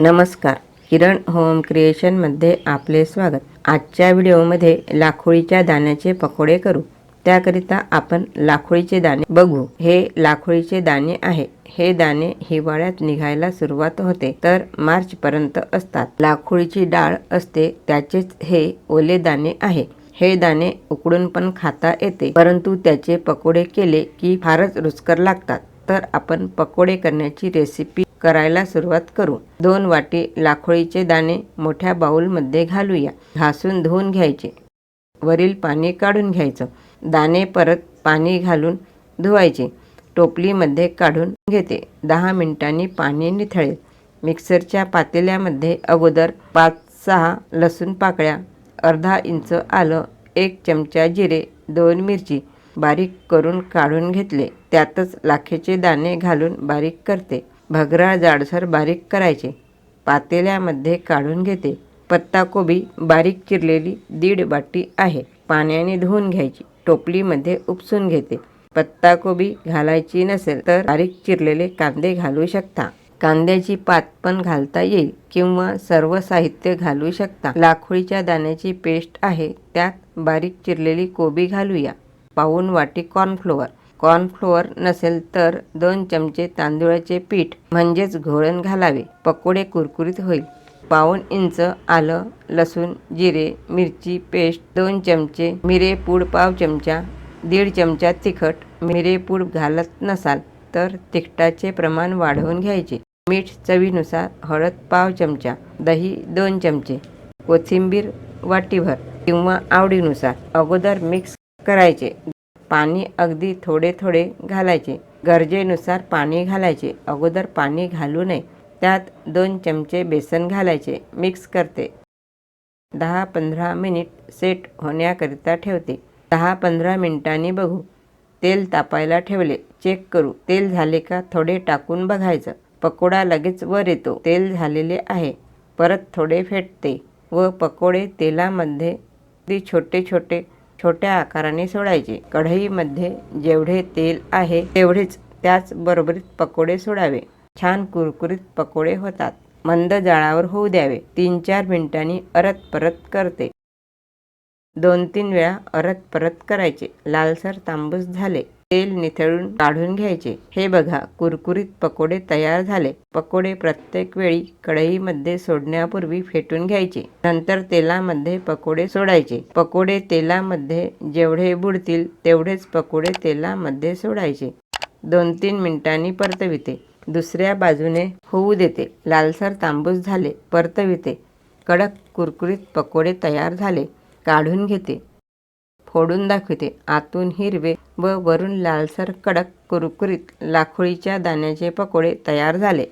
नमस्कार. किरण होम क्रिएशनमध्ये आपले स्वागत. आजच्या व्हिडिओमध्ये लाखोळीच्या दाण्याचे पकोडे करू. त्याकरिता आपण लाखोळीचे दाणे बघू. हे लाखोळीचे दाणे आहे. हे दाणे हिवाळ्यात निघायला सुरुवात होते तर मार्च पर्यंत असतात. लाखोळीची डाळ असते त्याचेच हे ओले दाणे आहे. हे दाणे उकडून पण खाता येते परंतु त्याचे पकोडे केले की फारच रुचकर लागतात. तर आपण पकोडे करण्याची रेसिपी करायला सुरुवात करू. दोन वाटी लाखोळीचे दाणे मोठ्या बाऊलमध्ये घालूया. घासून धुवून घ्यायचे. वरील पाणी काढून घ्यायचं. दाणे परत पाणी घालून धुवायचे. टोपलीमध्ये काढून घेते. दहा मिनिटांनी पाणी निथळेल. मिक्सरच्या पातेल्यामध्ये अगोदर पाच सहा लसूण पाकळ्या अर्धा इंच आलं एक चमचा जिरे दोन मिरची बारीक करून काढून घेतले. त्यातच लाखेचे दाणे घालून बारीक करते. भगरा जाडसर बारीक करायचे. पातेल्यामध्ये काढून घेते. पत्ताकोबी बारीक चिरलेली दीड बाटी आहे. पाण्याने धुवून घ्यायची. टोपलीमध्ये उपसून घेते. पत्ताकोबी घालायची नसेल तर बारीक चिरलेले कांदे घालू शकता. कांद्याची पात पण घालता येईल किंवा सर्व साहित्य घालू शकता. लाखोळीच्या दाण्याची पेस्ट आहे. त्यात बारीक चिरलेली कोबी घालूया. पाऊन वाटी कॉर्नफ्लोअर कॉर्नफ्लोअर नसेल तर दोन चमचे तांदूळाचे पीठ म्हणजेच घोळण घालावे. पकोडे कुरकुरीत होईल. पाऊन इंच आलं लसूण जिरे मिरची पेस्ट दोन चमचे मिरे पूड पाव चमचा दीड चमचा तिखट. मिरे पूड घालत नसाल तर तिखटाचे प्रमाण वाढवून घ्यायचे. मीठ चवीनुसार हळद पाव चमचा दही दोन चमचे. कोथिंबीर वाटीभर किंवा आवडीनुसार अगोदर मिक्स करायचे. पाणी अगदी थोडे थोडे घालायचे. गरजेनुसार पाणी घालायचे. अगोदर पाणी घालू नये. त्यात दोन चमचे बेसन घालायचे. मिक्स करते. दहा पंधरा मिनिट सेट होण्याकरिता ठेवते. दहा पंधरा मिनिटांनी बघू. तेल तापायला ठेवले. चेक करू. तेल झाले का थोडे टाकून बघायचं. पकोडा लगेच वर येतो. तेल झालेले आहे. परत थोडे फेटते व पकोडे तेलामध्ये अगदी छोटे छोटे छोट्या आकाराने सोडायचे. कढईमध्ये जेवढे तेल आहे तेवढेच त्याच बरोबरीत पकोडे सोडावे. छान कुरकुरीत पकोडे होतात. मंद जाळावर होऊ द्यावे. तीन चार मिनिटांनी अरत परत करते. दोन तीन वेळा अरत परत करायचे. लालसर तांबूस झाले. तेल निथळून काढून घ्यायचे. हे बघा कुरकुरीत पकोडे तयार झाले. पकोडे प्रत्येक वेळी कढईमध्ये सोडण्यापूर्वी फेटून घ्यायचे. नंतर तेलामध्ये पकोडे सोडायचे. पकोडे तेलामध्ये जेवढे बुडतील तेवढेच पकोडे तेलामध्ये सोडायचे. दोन तीन मिनिटांनी परतविते. दुसऱ्या बाजूने होऊ देते. लालसर तांबूस झाले परतविते. कडक कुरकुरीत पकोडे तयार झाले काढून घेते. फोडून दाखविते. आतून हिरवे व वरून लालसर कडक कुरकुरीत लाखोळीच्या दाण्याचे पकोडे तयार झाले.